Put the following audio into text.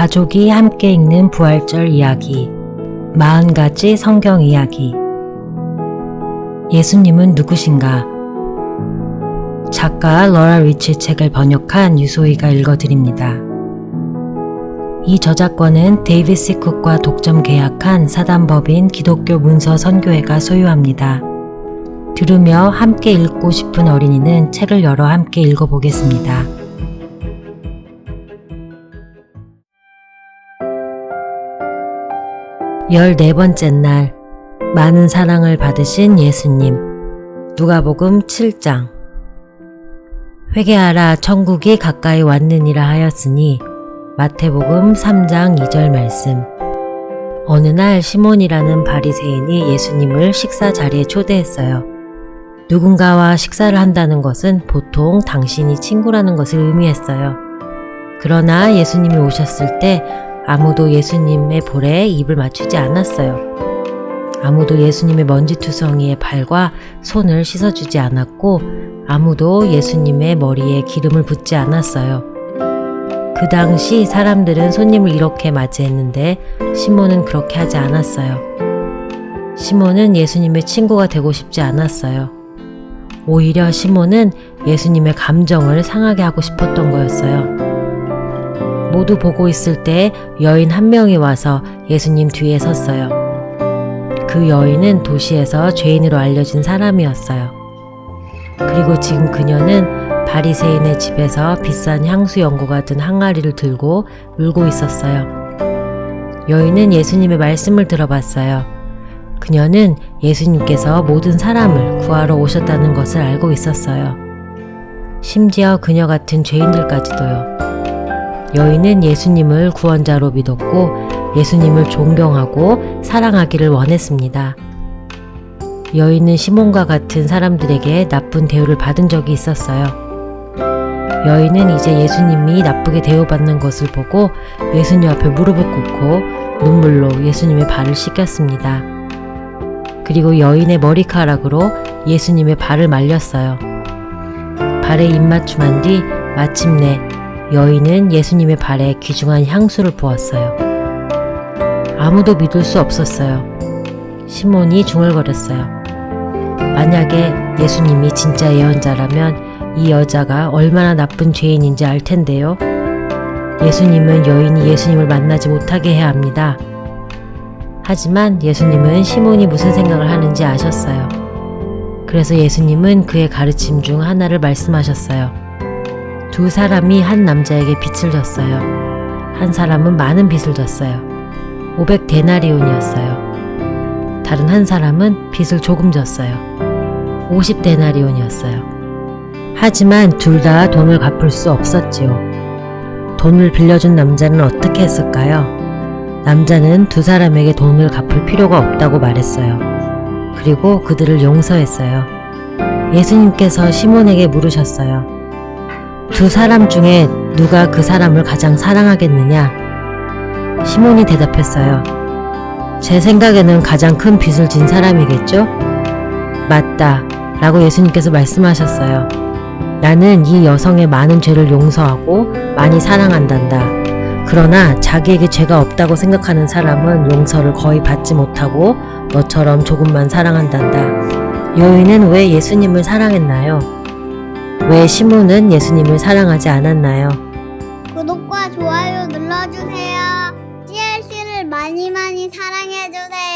가족이 함께 읽는 부활절 이야기 40가지 성경 이야기 예수님은 누구신가? 작가 러라 리치 책을 번역한 유소희가 읽어드립니다. 이 저작권은 데이비스 쿡과 독점 계약한 사단법인 기독교 문서 선교회가 소유합니다. 들으며 함께 읽고 싶은 어린이는 책을 열어 함께 읽어보겠습니다. 열네 번째 날, 많은 사랑을 받으신 예수님. 누가복음 7장. 회개하라 천국이 가까이 왔느니라 하였으니 마태복음 3장 2절 말씀. 어느 날 시몬이라는 바리새인이 예수님을 식사 자리에 초대했어요. 누군가와 식사를 한다는 것은 보통 당신이 친구라는 것을 의미했어요. 그러나 예수님이 오셨을 때 아무도 예수님의 볼에 입을 맞추지 않았어요. 아무도 예수님의 먼지투성이의 발과 손을 씻어주지 않았고 아무도 예수님의 머리에 기름을 붓지 않았어요. 그 당시 사람들은 손님을 이렇게 맞이했는데 시몬은 그렇게 하지 않았어요. 시몬은 예수님의 친구가 되고 싶지 않았어요. 오히려 시몬은 예수님의 감정을 상하게 하고 싶었던 거였어요. 모두 보고 있을 때 여인 한 명이 와서 예수님 뒤에 섰어요. 그 여인은 도시에서 죄인으로 알려진 사람이었어요. 그리고 지금 그녀는 바리새인의 집에서 비싼 향수 연고가 든 항아리를 들고 울고 있었어요. 여인은 예수님의 말씀을 들어봤어요. 그녀는 예수님께서 모든 사람을 구하러 오셨다는 것을 알고 있었어요. 심지어 그녀 같은 죄인들까지도요. 여인은 예수님을 구원자로 믿었고 예수님을 존경하고 사랑하기를 원했습니다. 여인은 시몬과 같은 사람들에게 나쁜 대우를 받은 적이 있었어요. 여인은 이제 예수님이 나쁘게 대우받는 것을 보고 예수님 앞에 무릎을 꿇고 눈물로 예수님의 발을 씻겼습니다. 그리고 여인의 머리카락으로 예수님의 발을 말렸어요. 발에 입맞춤한 뒤 마침내 여인은 예수님의 발에 귀중한 향수를 부었어요. 아무도 믿을 수 없었어요. 시몬이 중얼거렸어요. 만약에 예수님이 진짜 예언자라면 이 여자가 얼마나 나쁜 죄인인지 알 텐데요. 예수님은 여인이 예수님을 만나지 못하게 해야 합니다. 하지만 예수님은 시몬이 무슨 생각을 하는지 아셨어요. 그래서 예수님은 그의 가르침 중 하나를 말씀하셨어요. 두 사람이 한 남자에게 빚을 졌어요. 한 사람은 많은 빚을 졌어요. 500 데나리온이었어요. 다른 한 사람은 빚을 조금 졌어요. 50 데나리온이었어요. 하지만 둘 다 돈을 갚을 수 없었지요. 돈을 빌려준 남자는 어떻게 했을까요? 남자는 두 사람에게 돈을 갚을 필요가 없다고 말했어요. 그리고 그들을 용서했어요. 예수님께서 시몬에게 물으셨어요. 두 사람 중에 누가 그 사람을 가장 사랑하겠느냐? 시몬이 대답했어요. 제 생각에는 가장 큰 빚을 진 사람이겠죠? 맞다. 라고 예수님께서 말씀하셨어요. 나는 이 여성의 많은 죄를 용서하고 많이 사랑한단다. 그러나 자기에게 죄가 없다고 생각하는 사람은 용서를 거의 받지 못하고 너처럼 조금만 사랑한단다. 여인은 왜 예수님을 사랑했나요? 왜 시몬은 예수님을 사랑하지 않았나요? 구독과 좋아요 눌러주세요. CLC를 많이 많이 사랑해주세요.